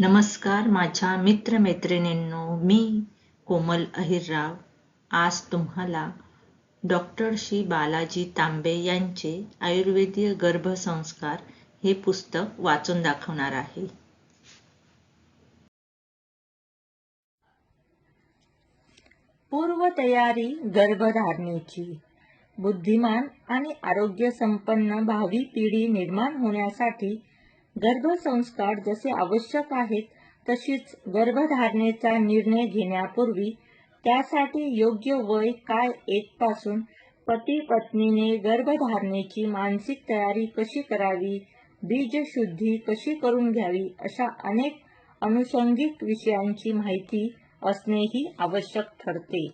नमस्कार माझ्या मित्रमैत्रिणींनो मी कोमल अहिरराव. आज तुम्हाला डॉक्टर श्री बालाजी तांबे यांचे आयुर्वेदीय गर्भसंस्कार हे पुस्तक वाचून दाखवणार आहे. पूर्वतयारी गर्भधारणेची बुद्धिमान आणि आरोग्यसंपन्न भावी पिढी निर्माण होण्यासाठी गर्भसंस्कार जसे आवश्यक आहेत तशीच गर्भधारणेचा निर्णय घेण्यापूर्वी त्यासाठी योग्य वय काय येतपासून पती पत्नीने गर्भधारणेची मानसिक तयारी कशी करावी बीजशुद्धी कशी करून घ्यावी अशा अनेक अनुषंगिक विषयांची माहिती असणेही आवश्यक ठरते.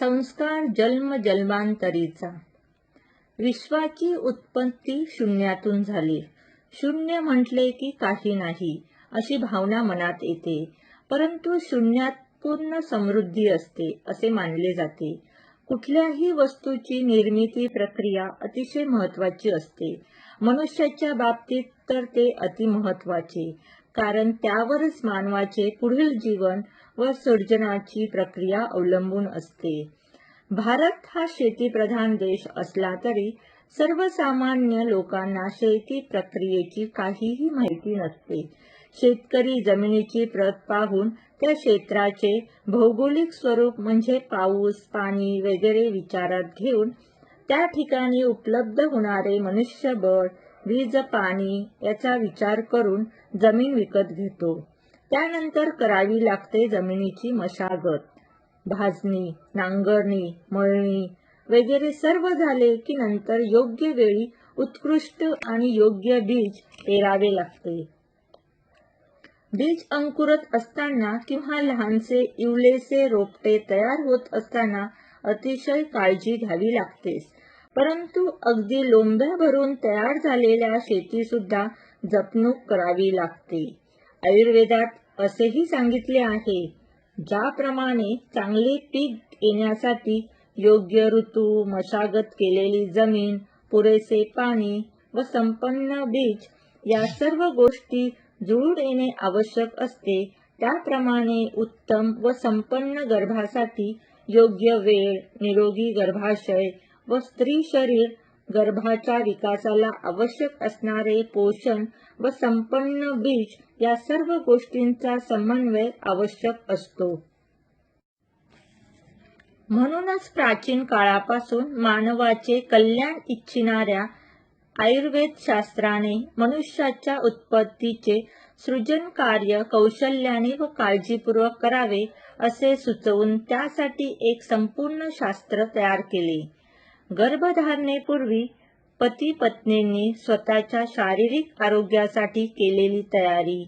संस्कार जन्म जन्मांतरीचा. विश्वाची उत्पत्ती शून्यातून झाली. शून्य म्हटले की काही नाही अशी भावना मनात येते. परंतु शून्यात पूर्ण समृद्धी असते असे मानले जाते. कुठल्याही वस्तूची निर्मिती प्रक्रिया अतिशय महत्वाची असते. मनुष्याच्या बाबतीत तर ते अतिमहत्वाचे कारण त्यावरच मानवाचे पुढील जीवन व सर्जनाची प्रक्रिया अवलंबून असते. भारत हा शेतीप्रधान देश असला तरी सर्वसामान्य लोकांना शेती प्रक्रियेची काहीही माहिती नसते. शेतकरी जमिनीची प्रत पाहून त्या क्षेत्राचे भौगोलिक स्वरूप म्हणजे पाऊस पाणी वगैरे विचारात घेऊन त्या ठिकाणी उपलब्ध होणारे मनुष्यबळ वीज पाणी याचा विचार करून जमीन विकत घेतो. त्यानंतर करावी लागते जमिनीची मशागत. भाजणी नांगरणी मळणी वगैरे सर्व झाले की नंतर योग्य वेळी उत्कृष्ट आणि योग्य बीज पेरावे लागते. बीज अंकुरत असताना किंवा लहानसे इवलेसे रोपटे तयार होत असताना अतिशय काळजी घ्यावी लागतेस परंतु अगदी लोंब्या भरून तयार झालेल्या शेती सुद्धा जपणूक करावी लागते. आयुर्वेदात असेही सांगितले आहे ज्याप्रमाणे चांगले पीक येण्यासाठी योग्य ऋतू मशागत केलेली जमीन पुरेसे पाणी व संपन्न बीज या सर्व गोष्टी जुळून येणे आवश्यक असते. त्याप्रमाणे उत्तम व संपन्न गर्भासाठी योग्य वेळ निरोगी गर्भाशय व स्त्री शरीर गर्भाच्या विकासाला आवश्यक असणारे पोषण व संपन्न बीज या सर्व गोष्टींचा समन्वय आवश्यक असतो. म्हणूनच प्राचीन काळापासून मानवाचे कल्याण इच्छिणाऱ्या आयुर्वेद शास्त्राने मनुष्याच्या उत्पत्तीचे सृजन कार्य कौशल्याने व काळजीपूर्वक करावे असे सुचवून त्यासाठी एक संपूर्ण शास्त्र तयार केले. गर्भधारणेपूर्वी पती पत्नींनी स्वतःच्या शारीरिक आरोग्यासाठी केलेली तयारी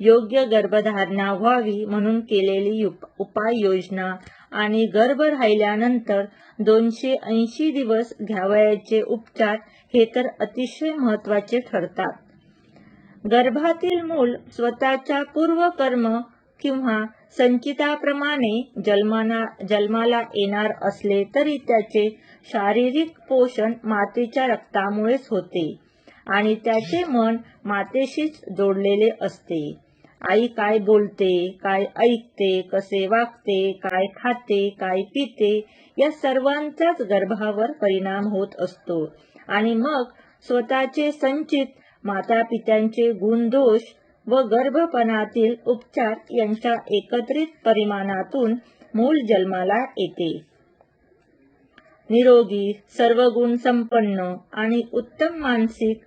योग्य गर्भधारणा व्हावी म्हणून केलेली उपाययोजना आणि गर्भ राहिल्यानंतर दोनशे ऐंशी दिवस घ्यावयाचे उपचार हे तर अतिशय महत्त्वाचे ठरतात. गर्भातील मूल स्वतःच्या पूर्वकर्म किंवा संचिताप्रमाणे जन्माना जन्माला येणार असले तरी त्याचे शारीरिक पोषण मातेच्या रक्तामुळेच होते आणि त्याचे मन मातेशीच जोडलेले असते. आई काय बोलते काय ऐकते कसे वागते काय खाते काय पिते या सर्वांचाच गर्भावर परिणाम होत असतो. आणि मग स्वतःचे संचित माता पित्यांचे गुणदोष व गर्भपणातील उपचार यांच्या एकत्रित परिमाणातून मूल जन्माला येते. निरोगी सर्वगुण संपन्न आणि उत्तम मानसिक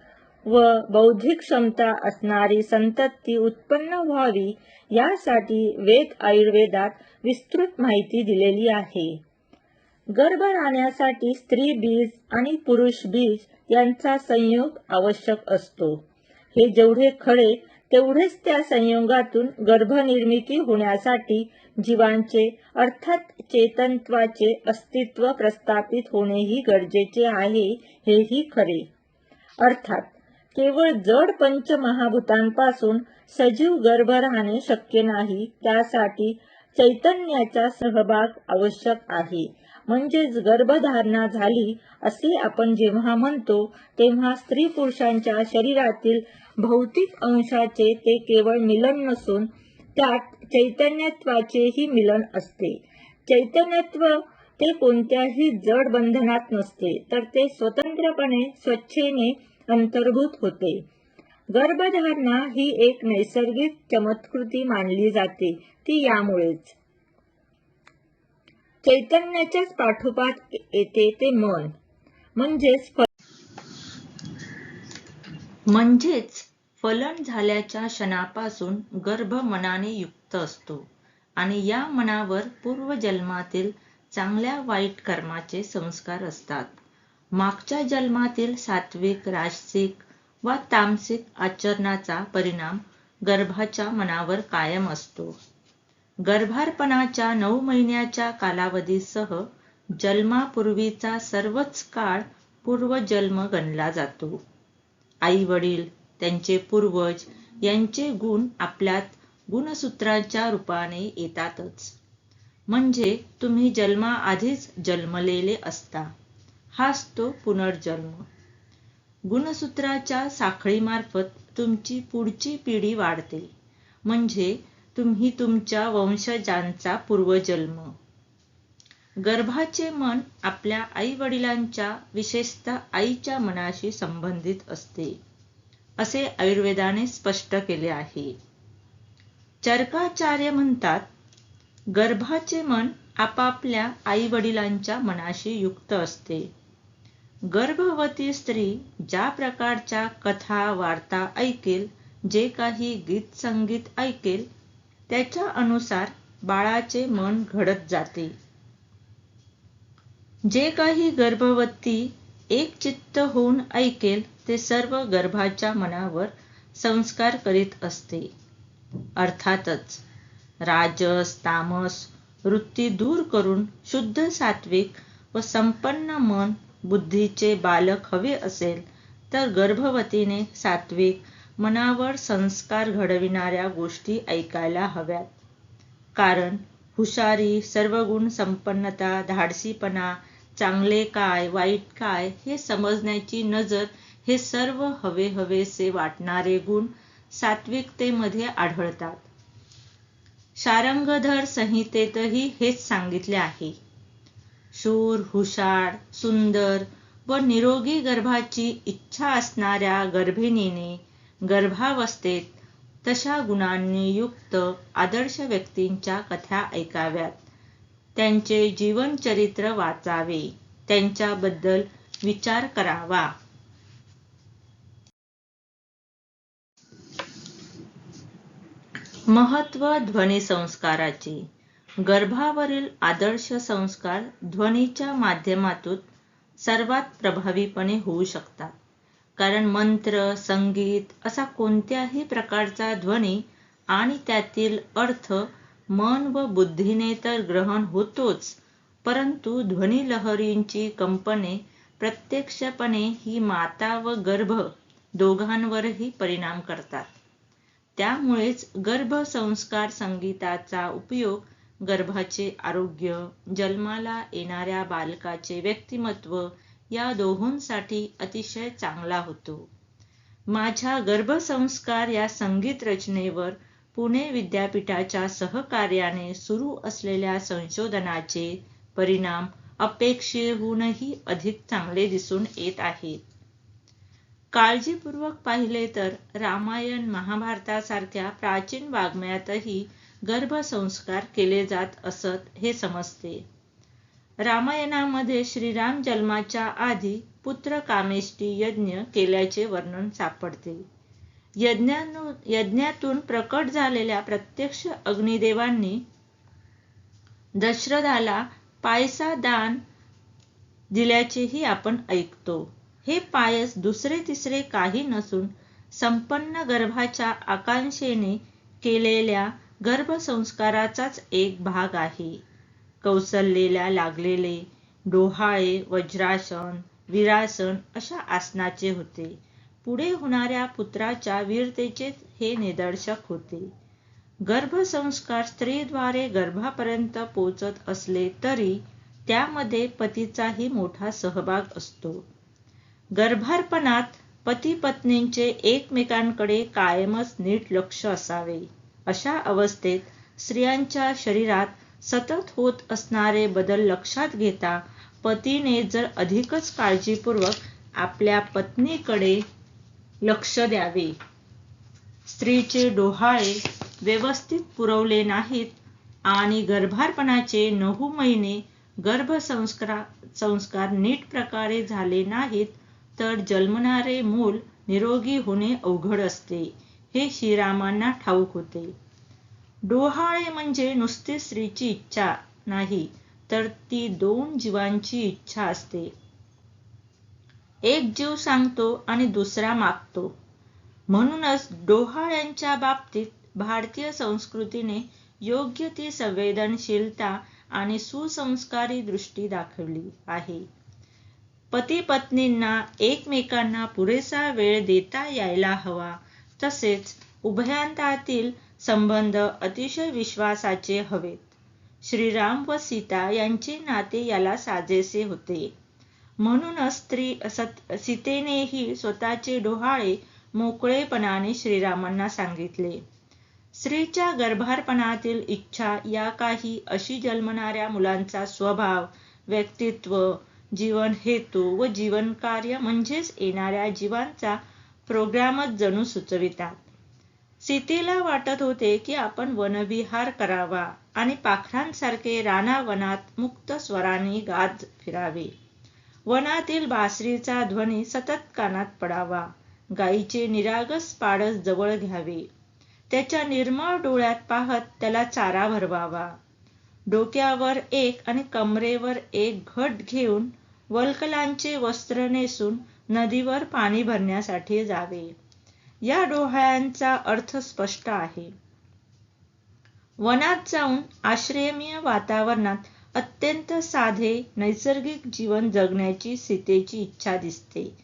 व बौद्धिक क्षमता असणारी संतती उत्पन्न व्हावी यासाठी वेद आयुर्वेदात विस्तृत माहिती दिलेली आहे. गर्भ राहण्यासाठी स्त्री बीज आणि पुरुष बीज यांचा संयोग आवश्यक असतो. हे जेवढे खडे तेवढेच त्या संयोगातून गर्भनिर्मिती होण्यासाठी जीवांचे अर्थात चेतनत्वाचे अस्तित्व प्रस्थापित होणेही गरजेचे आहे हेही खरे. अर्थात केवळ जड पंचमहाभूतांपासून सजीव गर्भ राहणे शक्य नाही त्यासाठी चैतन्याचा सहभाग आवश्यक आहे. म्हणजेच गर्भधारणा झाली असे आपण जेव्हा म्हणतो तेव्हा स्त्री पुरुषांच्या शरीरातील भौतिक अंशाचे ते केवळ मिलन नसून त्यात चैतन्यत्वाचेही मिलन असते. चैतन्यत्व ते कोणत्याही जड बंधनात नसते तर ते स्वतंत्रपणे स्वच्छेने अंतर्भूत होते. गर्भधारणा ही एक नैसर्गिक चमत्कृती मानली जाते ती यामुळेच. चैतन्याच्याच पाठोपाठ येते ते मन. म्हणजेच म्हणजेच फलन झाल्याच्या क्षणापासून गर्भ मनाने युक्त असतो आणि या मनावर पूर्वजन्मातील चांगल्या वाईट कर्माचे संस्कार असतात. मागच्या जन्मातील सात्विक राजसिक वा तामसिक आचरणाचा परिणाम गर्भाच्या मनावर कायम असतो. गर्भारपणाच्या नऊ महिन्याच्या कालावधीसह जन्मापूर्वीचा सर्वच काळ पूर्वजन्म गणला जातो. आई वडील त्यांचे पूर्वज यांचे गुण आपल्यात गुणसूत्राच्या रूपाने येतातच. म्हणजे तुम्ही जन्माआधीच जन्मलेले असता. हाच तो पुनर्जन्म. गुणसूत्राच्या साखळीमार्फत तुमची पुढची पिढी वाढते. म्हणजे तुम्ही तुमच्या वंशजांचा पूर्वजन्म. गर्भाचे मन आपल्या आई वडिलांच्या विशेषतः आईच्या मनाशी संबंधित असते. असे आयुर्वेदाने स्पष्ट केले आहे. चरकाचार्य म्हणतात गर्भाचे मन आपापल्या आई वडिलांच्या मनाशी युक्त असते. गर्भवती स्त्री ज्या प्रकारच्या कथा वार्ता ऐकेल जे काही गीत संगीत ऐकेल त्याच्या अनुसार बाळाचे मन घडत जाते. जे काही गर्भवती एक चित्त होऊन ऐकेल ते सर्व गर्भाच्या मनावर संस्कार करीत असते. अर्थातच राजस तामस वृत्ती दूर करून शुद्ध सात्विक व संपन्न मन बुद्धीचे बालक हवे असेल तर गर्भवतीने सात्विक मनावर संस्कार घडविणाऱ्या गोष्टी ऐकायला हव्यात. कारण हुशारी सर्वगुण संपन्नता धाडसीपणा चांगले काय वाईट काय हे समजण्याची नजर हे सर्व हवे हवेसे वाटणारे गुण सात्विकतेमध्ये आढळतात. शारंगधर संहितेतही हेच सांगितले आहे. शूर हुशार सुंदर व निरोगी गर्भाची इच्छा असणाऱ्या गर्भिणीने गर्भावस्थेत तशा गुणांनी युक्त आदर्श व्यक्तींच्या कथा ऐकाव्यात. त्यांचे जीवनचरित्र वाचावे त्यांच्याबद्दल विचार करावा. महत्त्व ध्वनी संस्काराचे. गर्भावरील आदर्श संस्कार ध्वनीच्या माध्यमातून सर्वात प्रभावीपणे होऊ शकतात. कारण मंत्र संगीत असा कोणत्याही प्रकारचा ध्वनी आणि त्यातील अर्थ मन व बुद्धीने तर ग्रहण होतोच परंतु ध्वनी लहरींची कंपने प्रत्यक्षपणे ही माता व गर्भ दोघांवरही परिणाम करतात. त्यामुळेच गर्भसंस्कार संगीताचा उपयोग गर्भाचे आरोग्य जन्माला येणाऱ्या बालकाचे व्यक्तिमत्व या दोहोंसाठी अतिशय चांगला होतो. माझ्या गर्भसंस्कार या संगीत रचनेवर पुणे विद्यापीठाच्या सहकार्याने सुरू असलेल्या संशोधनाचे परिणाम अपेक्षेहूनही अधिक चांगले दिसून येत आहेत. काळजीपूर्वक पाहिले तर रामायण महाभारतासारख्या प्राचीन वाङ्मयातही गर्भसंस्कार केले जात असत हे समजते. रामायणामध्ये श्रीराम जन्माच्या आधी पुत्र कामेष्टी यज्ञ केल्याचे वर्णन सापडते. यज्ञानु यज्ञातून प्रकट झालेल्या प्रत्यक्ष अग्निदेवांनी दशरथाला पायसा दान दिल्याचेही आपण ऐकतो. हे पायस दुसरे तिसरे काही नसून संपन्न गर्भाच्या आकांक्षेने केलेल्या गर्भसंस्काराचाच एक भाग आहे. कौसल्येला लागलेले डोहाळे वज्रासन विरासन अशा आसनाचे होते. पुढे होणाऱ्या पुत्राच्या वीरतेचे हे निदर्शक होते. गर्भसंस्कार स्त्रीद्वारे गर्भापर्यंत पोचत असले तरी त्यामध्ये पतीचाही मोठा सहभाग असतो. गर्भारपणात पती पत्नींचे एकमेकांकडे कायमच नीट लक्ष असावे. अशा अवस्थेत स्त्रियांच्या शरीरात सतत होत असणारे बदल लक्षात घेता पतीने जर अधिकच काळजीपूर्वक आपल्या पत्नीकडे लक्ष द्यावे. स्त्रीचे डोहाळे व्यवस्थित पुरवले नाहीत आणि गर्भारपणाचे नऊ महिने गर्भसंस्कार नीट प्रकारे झाले नाहीत तर जन्मणारे मूल निरोगी होणे अवघड असते. हे श्रीरामांना ठाऊक होते. डोहाळे म्हणजे नुसती स्त्रीची इच्छा नाही तर ती दोन जीवांची इच्छा असते. एक जीव सांगतो आणि दुसरा मागतो. म्हणूनच डोहाळ्यांच्या बाबतीत भारतीय संस्कृतीने योग्य ती संवेदनशीलता आणि सुसंस्कारी दृष्टी दाखवली आहे. पती पत्नींना एकमेकांना पुरेसा वेळ देता यायला हवा. तसेच उभयांतातील संबंध अतिशय विश्वासाचे हवेत. श्रीराम व सीता यांचे नाते याला साजेसे होते. म्हणूनच स्त्री सीतेनेही स्वतःचे डोहाळे मोकळेपणाने श्रीरामांना सांगितले. स्त्रीच्या गर्भारपणातील इच्छा या काही अशी जन्मणाऱ्या मुलांचा स्वभाव व्यक्तित्व जीवन हेतू व जीवन कार्य म्हणजेच येणाऱ्या जीवांचा प्रोग्रामच जणू सुचवितात. सीतेला वाटत होते की आपण वनविहार करावा आणि पाखरांसारखे रानावनात मुक्त स्वराने गाज फिरावे. वनातील बासरीचा ध्वनी सतत कानात पडावा. गायीचे निरागस पाडस जवळ घ्यावे. त्याच्या निर्मळ डोळ्यात पाहत त्याला चारा भरवावा. डोक्यावर एक आणि कमरेवर एक घट घेऊन वल्कलांचे वस्त्र नेसून नदीवर पाणी भरण्यासाठी जावे. या डोहाळ्यांचा अर्थ स्पष्ट आहे. वनात जाऊन आश्रयमीय वातावरणात अत्यंत साधे नैसर्गिक जीवन जगण्याची सीतेची इच्छा दिसते.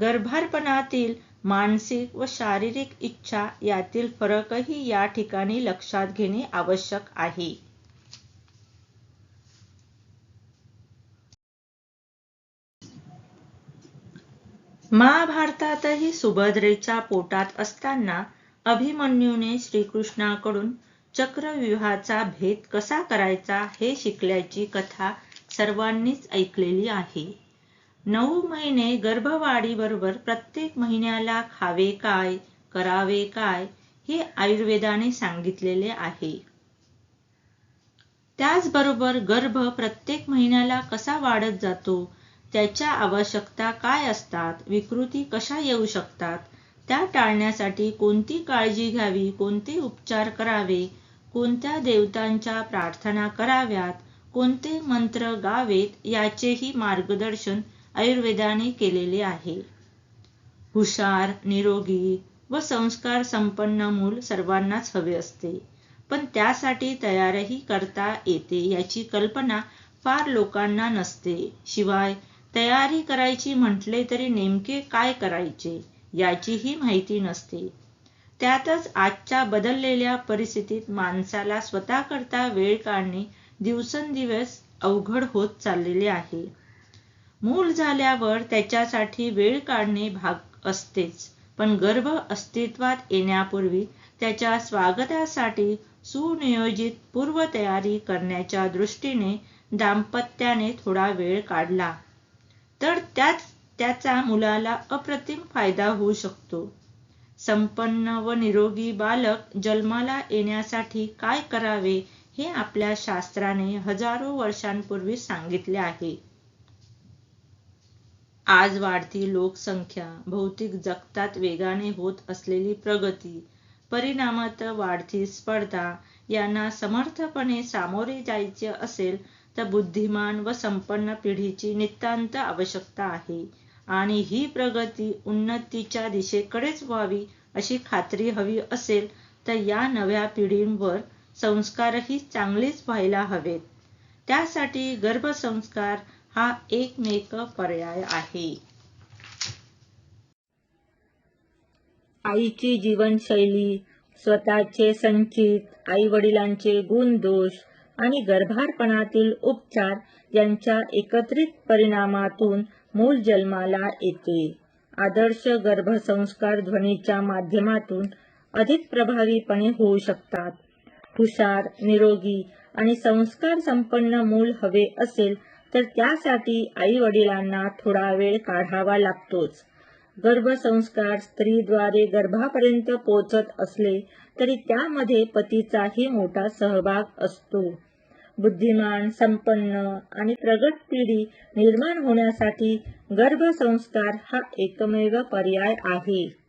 गर्भारपणातील मानसिक व शारीरिक इच्छा यातील फरकही या ठिकाणी लक्षात घेणे आवश्यक आहे. महाभारतातही सुभद्रेच्या पोटात असताना अभिमन्यूने श्रीकृष्णाकडून चक्रव्यूहाचा भेद कसा करायचा हे शिकल्याची कथा सर्वांनीच ऐकलेली आहे. नऊ महिने गर्भवाढीबरोबर प्रत्येक महिन्याला खावे काय करावे काय हे आयुर्वेदाने सांगितलेले आहे. त्याचबरोबर गर्भ प्रत्येक महिन्याला कसा वाढत जातो त्याच्या आवश्यकता काय असतात? विकृती कशा येऊ शकतात? त्या टाळण्यासाठी कोणती काळजी घ्यावी? कोणते उपचार करावे? कोणत्या देवतांच्या प्रार्थना कराव्यात? कोणते मंत्र गावेत? याचेही मार्गदर्शन आयुर्वेदाने केलेले आहे. हुशार निरोगी व संस्कार संपन्न मूल सर्वांनाच हवे असते. पण त्यासाठी तयारही करता येते याची कल्पना फार लोकांना नसते. शिवाय तयारी करायची म्हटले तरी नेमके काय करायचे याचीही माहिती नसते. त्यातच आजच्या बदललेल्या परिस्थितीत माणसाला स्वतःकरता वेळ काढणे दिवसेंदिवस अवघड होत चाललेले आहे. मूल झाल्यावर त्याच्यासाठी वेळ काढणे भाग असतेच पण गर्भ अस्तित्वात येण्यापूर्वी त्याच्या स्वागतासाठी सुनियोजित पूर्वतयारी करण्याच्या दृष्टीने दाम्पत्याने थोडा वेळ काढला. तर त्याच त्याचा मुलाला अप्रतिम फायदा होऊ शकतो. संपन्न व निरोगी बालक जन्माला येण्यासाठी काय करावे हे आपल्या शास्त्राने हजारो वर्षांपूर्वी सांगितले आहे. आज वाढती लोकसंख्या भौतिक जगतात वेगाने होत असलेली प्रगती परिणामात वाढती स्पर्धा यांना समर्थपणे सामोरे जायचे असेल तर बुद्धिमान व संपन्न पिढीची नितांत आवश्यकता आहे. आणि ही प्रगती उन्नतीच्या दिशेकडेच व्हावी अशी खात्री हवी असेल तर या नव्या पिढींवर संस्कारही चांगलेच व्हायला हवेत. त्यासाठी गर्भसंस्कार हा एकमेक पर्याय आहे. आईची जीवनशैली स्वतःचे संचित आई वडिलांचे गुण दोष आणि गर्भारपणातील उपचार यांच्या एकत्रित परिणामातून मूल जन्माला येते. आदर्श गर्भसंस्कार ध्वनीच्या माध्यमातून अधिक प्रभावीपणे होऊ शकतात. हुशार निरोगी आणि संस्कार संपन्न मूल हवे असेल तर त्यासाठी आई वडिलांना थोडा वेळ काढावा लागतोच. गर्भसंस्कार स्त्रीद्वारे गर्भापर्यंत पोचत असले तरी त्यामध्ये पतीचाही मोठा सहभाग असतो. बुद्धिमान संपन्न आणि प्रगत पिढी निर्माण होण्यासाठी गर्भसंस्कार हा एकमेव पर्याय आहे.